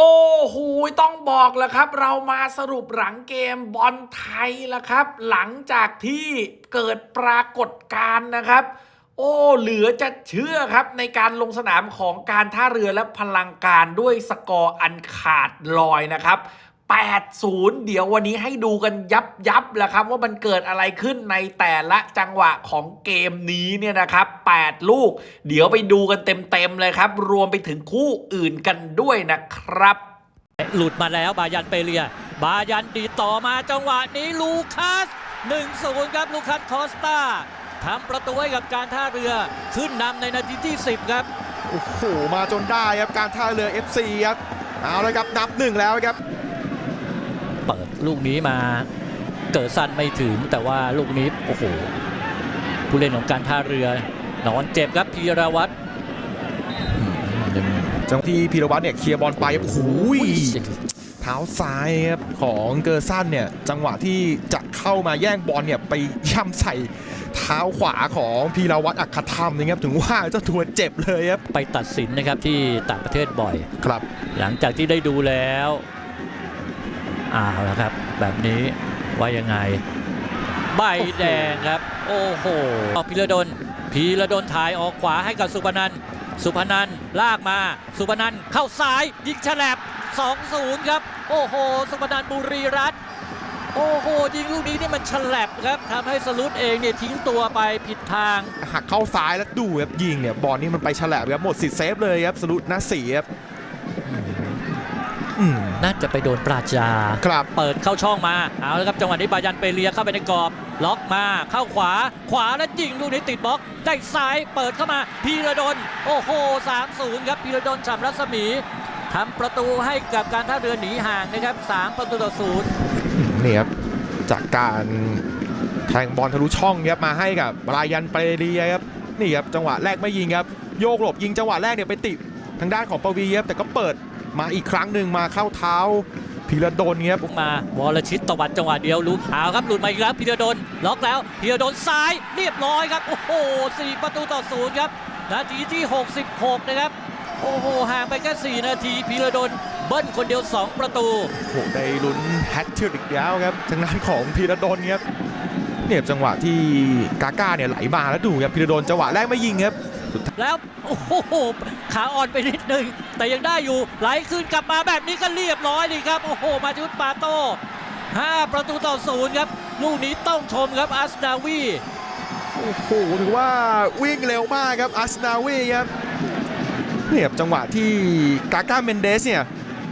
โอ้โหต้องบอกแล้วครับ เรามาสรุปหลังเกมบอลไทยแล้วครับ หลังจากที่เกิดปรากฏการณ์นะครับ โอ้เหลือจะเชื่อครับในการลงสนามของการท่าเรือและพลังการด้วยสกอร์อันขาดลอยนะครับ 8-0 เดี๋ยววันนี้ให้ดูกันยับยับๆแหละครับ ว่ามันเกิดอะไรขึ้นในแต่ละจังหวะของเกมนี้เนี่ยนะครับ 8 ลูก เดี๋ยวไปดูกันเต็มๆเลยครับ รวมไปถึงคู่อื่นกันด้วยนะครับ หลุดมาแล้วบายันเปเลีย บายันดีดต่อมาจังหวะนี้ลูคัส1-0ครับลูคัสคอสตาทำประตูให้กับการท่าเรือขึ้นนำในนาทีที่ 10 ครับ โอ้โห มาจนได้ครับการท่าเรือ FC ครับ เอาเลยครับนับหนึ่งแล้วครับ เปิดลูกนี้มาเกิดสั้นไม่ถึงแต่ว่าลูกนี้โอ้โหผู้เล่นของการท่าเรือนอนเจ็บครับพีรวัตรจังหวะที่พีรวัตรเนี่ยเคลียร์บอลไปโอ้โหเท้าซ้ายครับของเกอร์ซันเนี่ยจังหวะที่จะเข้ามาแย่งบอลเนี่ยไปย่ำใส่เท้าขวาของพีรวัตรอัครธรรมนะครับถึงว่าเจ้าตัวเจ็บเลยครับไปตัดสินนะครับที่ต่างประเทศบ่อยครับ หลังจากที่ได้ดูแล้ว อ้าวแล้วครับ แบบนี้ว่ายังไง ใบแดงครับ โอ้โหพีระดลพีระดลถ่ายออกขวาให้กับสุพนันสุพนันลากมา สุพนันเข้าซ้ายยิงฉลับ2-0 ครับ โอ้โห สุพนันบุรีรัตน์โอ้โหยิงลูกนี้นี่มันฉลับครับทำให้สลุดเองเนี่ยทิ้งตัวไปผิดทาง หักเข้าซ้ายแล้วดูครับยิงเนี่ยบอลนี่มันไปฉลับครับหมดสิทธิ์เซฟเลยครับสรุปนาสีครับ น่าจะไปโดนปราชญาครับเปิดเข้าช่องมา เอาละครับจังหวะนี้บายันเปเลียเข้าไปในกรอบ ล็อกมาเข้าขวา ขวาแล้วยิงลูกนี้ติดบล็อก ได้ซ้ายเปิดเข้ามาพีระดลโอ้โห3-0ครับพีระดลฉ่ำรัศมีทำประตูให้กับการท่าเรือหนีห่างนะครับ3ประตูต่อศูนย์นี่ครับจากการแทงบอลทะลุช่องครับมาให้กับรายันเปเรียครับนี่ครับจังหวะแรกไม่ยิงครับโยกหลบยิงจังหวะแรกเนี่ยไปติดทางด้านของปวีครับแต่ก็เปิด มาอีกครั้งหนึ่งมาเข้าเท้าพีระดลครับมาวรชิตตวัดจังหวะเดียวลูกเอาครับหลุดมาอีกแล้วพีระดลล็อกแล้วพีระดลซ้ายเรียบร้อยครับโอ้โห4ประตูต่อศูนย์ครับนาทีที่ 66 นะครับโอ้โหห่างไปแค่4นาทีพีระดลเบิ้ลคนเดียว 2 ประตูโอ้โหได้ลุ้นแฮตทริกอีกแล้วครับทางด้านของพีระดลครับเนี่ยจังหวะที่กาก้าเนี่ยไหลมาแล้วดูครับพีระดลจังหวะแรกไม่ยิงครับ แล้วโอ้โหขาอ่อนไปนิดนึง แต่ยังได้อยู่ไหลขึ้นกลับมาแบบนี้ก็เรียบร้อยดีครับ โอ้โห มาชุดปาโต้5ประตูต่อศูนย์ครับลูกนี้ต้องชมครับอัสดาวีโอ้โหถือว่าวิ่งเร็วมากครับอาร์เซนาวีครับเนี่ยครับจังหวะที่กาก้าเมนเดสเนี่ย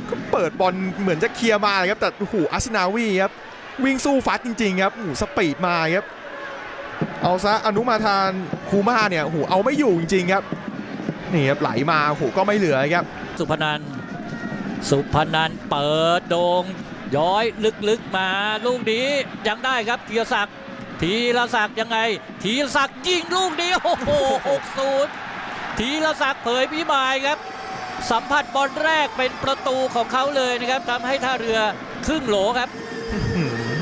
ก็เปิดบอลเหมือนจะเคลียร์มาเลยครับแต่โอ้โหอาร์เซนาวีครับวิ่งสู้ฟัดจริงๆครับโอ้โหสปีดมาครับ เอาซะอนุมาทานคูมาเนี่ยโหเอาไม่อยู่จริงๆครับนี่ครับไหลมาโหก็ไม่เหลือครับ สุพนันสุพนันเปิดโดงย้อยลึกๆมาลูกนี้ยังได้ครับธีรศักดิ์ธีรศักดิ์ยังไงธีรศักดิ์ยิงลูกนี้โอ้โห6-0ธีรศักดิ์เผยพิมายครับ สัมผัสบอลแรกเป็นประตูของเขาเลยนะครับทำให้ท่าเรือครึ่งโหลครับ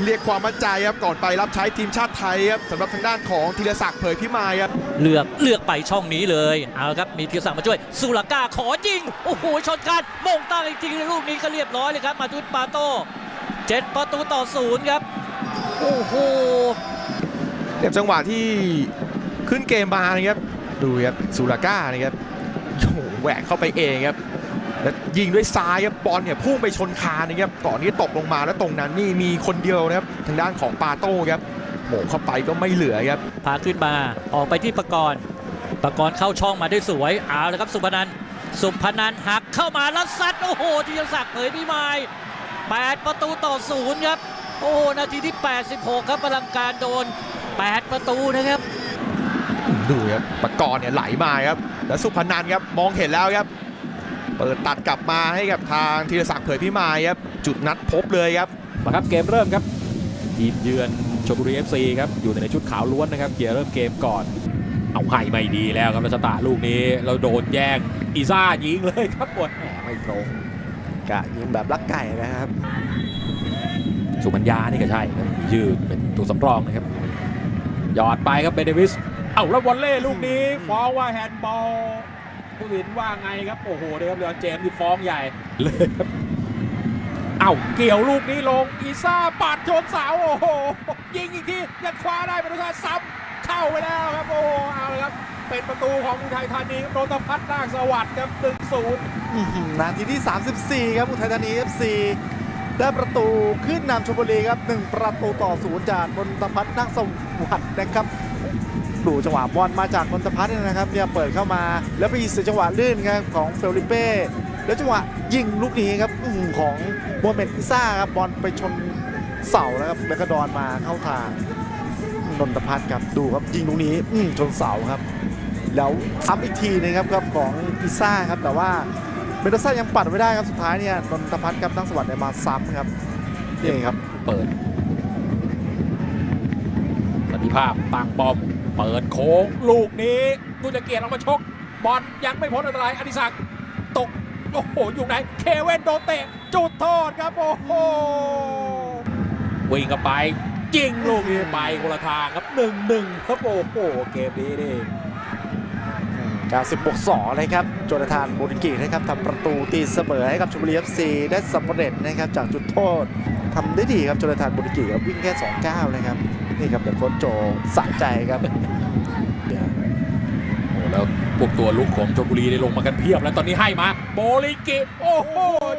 เรียกความมั่นใจครับก่อนไปรับใช้ทีมชาติไทยครับสำหรับทางด้านของธีรศักดิ์เผยพิมายครับเลือกเลือกไปช่องนี้เลยเอาละครับมีธีรศักดิ์มาช่วยสุรก้าขอยิงโอ้โหชนกันมงตั้งจริงๆลูกนี้ก็เรียบร้อยเลยครับมาจุดปาโต้เจ็ดประตูต่อศูนย์ครับโอ้โหเดี๋ยวจังหวะที่ขึ้นเกมมานะครับดูครับสุราก้านะครับโอ้โหแหวกเข้าไปเองครับ แล้วยิงด้วยซ้ายครับบอลเนี่ยพุ่งไปชนคานนะครับก่อนที่จะตกลงมาแล้วตรงนั้นนี่มีคนเดียวนะครับทางด้านของปาโต้ครับโหมงเข้าไปก็ไม่เหลือครับพาขึ้นมาออกไปที่ประกรณ์ประกรณ์เข้าช่องมาได้สวยเอาเลยครับสุพนันท์สุพนันท์หักเข้ามาแล้วซัดโอ้โหธีรศักดิ์เผยพิมาย8 ประตูต่อศูนย์ครับโอ้โหนาทีที่ 86 ครับพลังการโดน 8 ประตูนะครับดูครับปากรณ์เนี่ยไหลมาครับแล้วสุพนันท์ครับมองเห็นแล้วครับ เปิดตัดกลับมาให้กับทางธีรศักดิ์เผยพิมายครับจุดนัดพบเลยครับมาครับเกมเริ่มครับทีมเยือนชลบุรี FC ครับอยู่ในชุดขาวล้วนนะครับเกียร์เริ่มเกมก่อน เอาให้ไม่ดีแล้วครับรัชตาลูกนี้เราโดนแย่งอีซ่ายิงเลยครับบอลแหมไม่ตรงกะยิงแบบลักไก่นะครับ สุมัญญานี่ก็ใช่ครับยืดเป็นตัวสำรองนะครับหยอดไปครับเบเดวิส เอาแล้ววอลเล่ลูกนี้ฟ้องว่าแฮนด์บอล ผู้สินว่าไงครับ โอ้โหเดี๋ยวครับเรือนเจมส์ที่ฟ้องใหญ่เลยครับเอ้าเกี่ยวลูกนี้ลงอีซ่าปัดชนเสาโอ้โหยิงอีกทียังคว้าได้ป็นท่าซ้ำเข้าไปแล้วครับ โอ้โหเอาเลยครับ เป็นประตูของอุทัยธานีครับโดนตพัฒน์นาคสวัสดิ์ครับ1-0อื้อหือนาทีที่ 34 ครับอุทัยธานี FC ได้ประตูขึ้นนำชลบุรีครับ 1 ประตูต่อศูนย์จากนนทพัฒน์นักสวัสดิ์นะครับ ดูจังหวะบอลมาจากนนทพัฒน์เนี่ยนะครับเนี่ยเปิดเข้ามาแล้วไปเสียจังหวะลื่นครับของเฟลิเป้แล้วจังหวะยิงลูกนี้ครับอื้อหือของโมเมนต์อิซ่าครับบอลไปชนเสาแล้วครับแล้วก็ดอนมาเข้าทางนนทพัฒน์ครับดูครับยิงลูกนี้อื้อชนเสาครับ แล้วซ้ำอีกทีนึงครับครับของอิซ่าครับแต่ว่าเมนโดซ่ายังปัดไม่ได้ครับสุดท้ายเนี่ยนนทพัฒน์กับนักสวัสดิ์มาซ้ำครับนี่ครับเปิดสันติภาพตั้งปอม เปิดโค้งลูกนี้กุจเกียรติออกมาชก บอลยังไม่พ้นอันตรายอดิศักดิ์ตก โอ้โห อยู่ไหน เคเวนโดนเตะ จุดโทษครับ โอ้โห วิ่งกันไปยิงลูกนี้ไปคนละทางครับหนึ่งหนึ่งครับโอ้โห เกมนี้นี่90บวก2เลยครับโจนาธานบูริกินะครับทำประตูตีเสมอให้กับชลบุรีเอฟซีได้สำเร็จนะครับจากจุดโทษทำได้ดีครับโจนาธานบูริกิครับวิ่งแค่2ก้านะครับ นี่ครับเดี๋ยวโค้ชโจสะใจครับโอ้แล้วพวกตัวลุกของชลบุรีได้ลงมากันเพียบแล้วตอนนี้ให้มา โบลิกิโอ้โห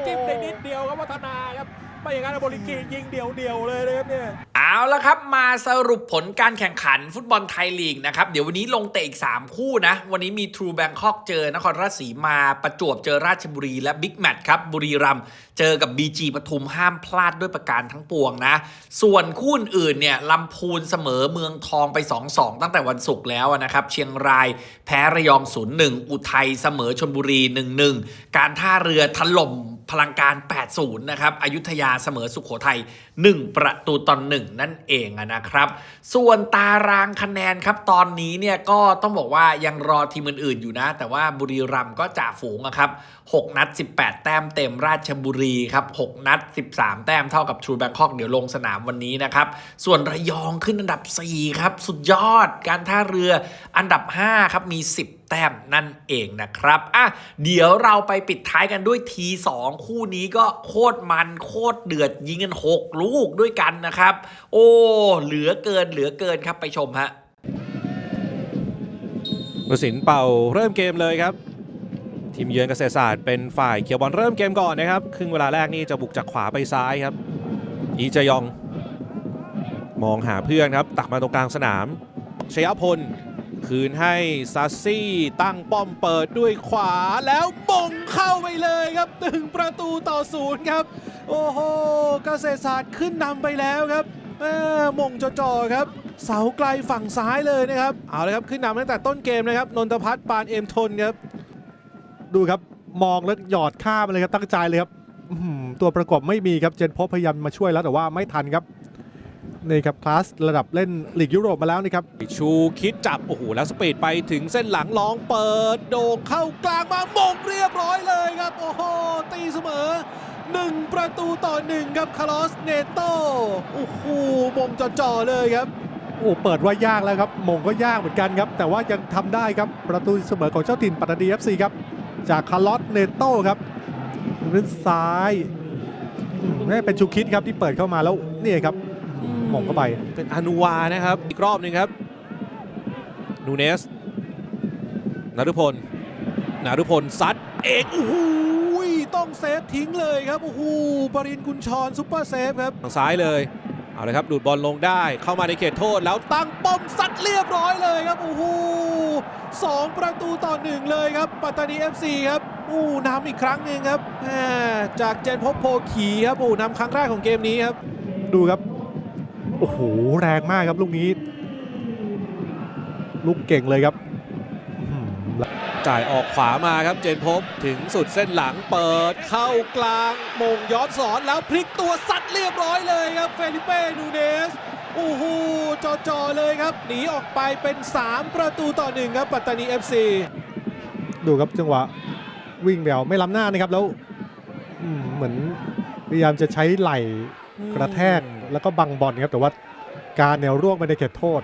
จิ้มได้นิดเดียวครับวัฒนาครับ ไม่อย่างนั้นโบลิกิยิงเดี่ยวเดียวเลยนะครับเนี่ยเอาละครับมาสรุปผลการแข่งขันฟุตบอลไทยลีกนะครับเดี๋ยววันนี้ลงเตะอีก 3 คู่นะ วันนี้มีทรูแบงคอกเจอนครราชสีมาประจวบเจอราชบุรีและบิ๊กแมตช์ครับบุรีรัมย์เจอกับ BG ปทุมห้ามพลาดด้วยประการทั้งปวงนะ ส่วนคู่อื่นเนี่ยลำพูนเสมอเมืองทองไป 2-2 ตั้งแต่วันศุกร์แล้วนะครับ เชียงรายแพ้ระยอง 0-1 อุทัยเสมอชนบุรี 1-1 การท่าเรือถล่ม พลังการ 80 นะครับอยุธยาเสมอสุขโขทัย 1 ประตูต่อ1นั่นเองนะครับ ส่วนตารางคะแนนครับตอนนี้เนี่ยก็ต้องบอกว่ายังรอทีมอื่นๆอยู่นะ แต่ว่าบุรีรัมย์ก็จ่าฝูงครับ 6 นัด 18 แต้มเต็มราชบุรีครับ 6 นัด 13 แต้มเท่ากับทรูแบงคอกเดี๋ยวลงสนามวันนี้นะครับ ส่วนระยองขึ้นอันดับ 4 ครับ สุดยอดการท่าเรืออันดับ 5 ครับมี 10แต้มนั่นเองนะครับ อะ เดี๋ยวเราไปปิดท้ายกันด้วยทีสองคู่นี้ก็โคตรมันโคตรเดือดยิงกัน6ลููกด้วยกันนะครับ โอ้ เหลือเกินเหลือเกินครับไปชมฮะผู้สินเป่าเริ่มเกมเลยครับ ทีมเยือนเกษตรศาสตร์เป็นฝ่ายเขียวบอลเริ่มเกมก่อนนะครับ ครึ่งเวลาแรกนี่จะบุกจากขวาไปซ้ายครับ อีจยอง มองหาเพื่อนครับ ตักมาตรงกลางสนามชยพล คืนให้ซัสซี่ตั้งป้อมเปิดด้วยขวาแล้วมงเข้าไปเลยครับถึงประตูต่อศูนย์ครับ โอ้โหเกษตรศาสตร์ขึ้นนำไปแล้วครับเอ้อมงจอครับ เสาไกลฝั่งซ้ายเลยนะครับ เอาเลยครับขึ้นนำตั้งแต่ต้นเกมนะครับนนทพัฒน์ปานเอ็มทนครับ ดูครับมองแล้วหยอดข้ามเลยครับตั้งใจเลยครับตัวประกอบไม่มีครับเจนพบพยายามมาช่วยแล้วแต่ว่าไม่ทันครับนี่ครับคลาสระดับเล่นลีกยุโรปมาแล้วนี่ครับ ชูคิดจับ โอ้โห แล้วสปีดไปถึงเส้นหลังลองเปิด โด่งเข้ากลางมามงเรียบร้อยเลยครับ โอ้โห ตีเสมอ 1 ประตูต่อ 1 ครับคาร์ลอสเนโตโอ้โหมงจ่อๆเลยครับ โอ้เปิดว่ายากแล้วครับมงก็ยากเหมือนกันครับ แต่ว่ายังทำได้ครับประตูเสมอของเจ้าถิ่นปัตตานีเอฟซีครับ จากคาร์ลอสเนโต้ครับด้านซ้ายอืมนี่เป็นชูคิดครับที่เปิดเข้ามาแล้วนี่ครับหมงเข้าไปเป็นอนุวานะครับ อีกรอบหนึ่งครับนูเนสนารุพลนารุพลซัดเอกโอ้โห ต้องเซฟทิ้งเลยครับ โอ้โหปรินกุญชรซุปเปอร์เซฟครับทางซ้ายเลย เอาเลยครับ ดูดบอลลงได้เข้ามาในเขตโทษแล้วตั้งป้อมซัดเรียบร้อยเลยครับ โอ้โหสองประตูต่อหนึ่งเลยครับ ปัตตานี FC ครับอู้นำอีกครั้งหนึ่งครับแหม่จากเจนพบโพขีครับโอ้นำครั้งแรกของเกมนี้ครับ ดูครับ โอ้โห แรงมากครับลูกนี้ ลูกเก่งเลยครับอื้อหือ จ่ายออกขวามาครับเจนพบถึงสุดเส้นหลังเปิดเข้ากลางมงย้อนสอนแล้วพลิกตัวซัดเรียบร้อยเลยครับเฟลิเป้นูเนสโอ้โหจ่อๆเลยครับ หนีออกไปเป็น 3 ประตูต่อหนึ่งครับ ปัตตานี FC ดูครับจังหวะวิ่งแบวไม่ล้ำหน้านะครับแล้วอืมเหมือนพยายามจะใช้ไหล่กระแทกแล้วก็บังบอลครับแต่ว่าการแนวร่วงไปในเขตโทษ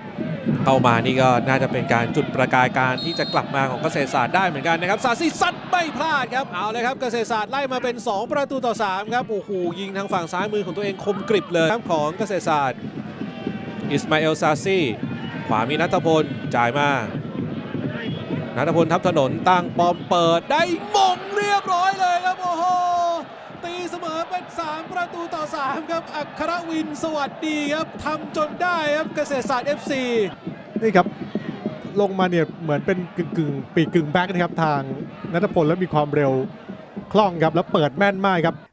เข้ามานี่ก็น่าจะเป็นการจุดประกายการที่จะกลับมาของเกษตรศาสตร์ได้เหมือนกันนะครับซาซี่ซัดไม่พลาดครับเอาเลยครับเกษตรศาสตร์ไล่มาเป็น 2 ประตูต่อ3ครับโอ้โหยิงทางฝั่งซ้ายมือของตัวเองคมกริบเลยครับของเกษตรศาสตร์อิสมาเอลซาซีขวามีนัทพลจ่ายมานัทพลทับถนนตั้งปอมเปิดได้มงเรียบร้อยเลยครับโอ้โห ตีเสมอเป็น 3 ประตูต่อ 3 ครับ อัครวินสวัสดีครับทำจนได้ครับเกษตรศาสตร์ FC นี่ครับ ลงมาเนี่ยเหมือนเป็นกึ่งกึ่งๆปีกกึ่งแบ็กนะครับ ทางนัทพลแล้วมีความเร็วคล่องครับแล้วเปิดแม่นมากครับ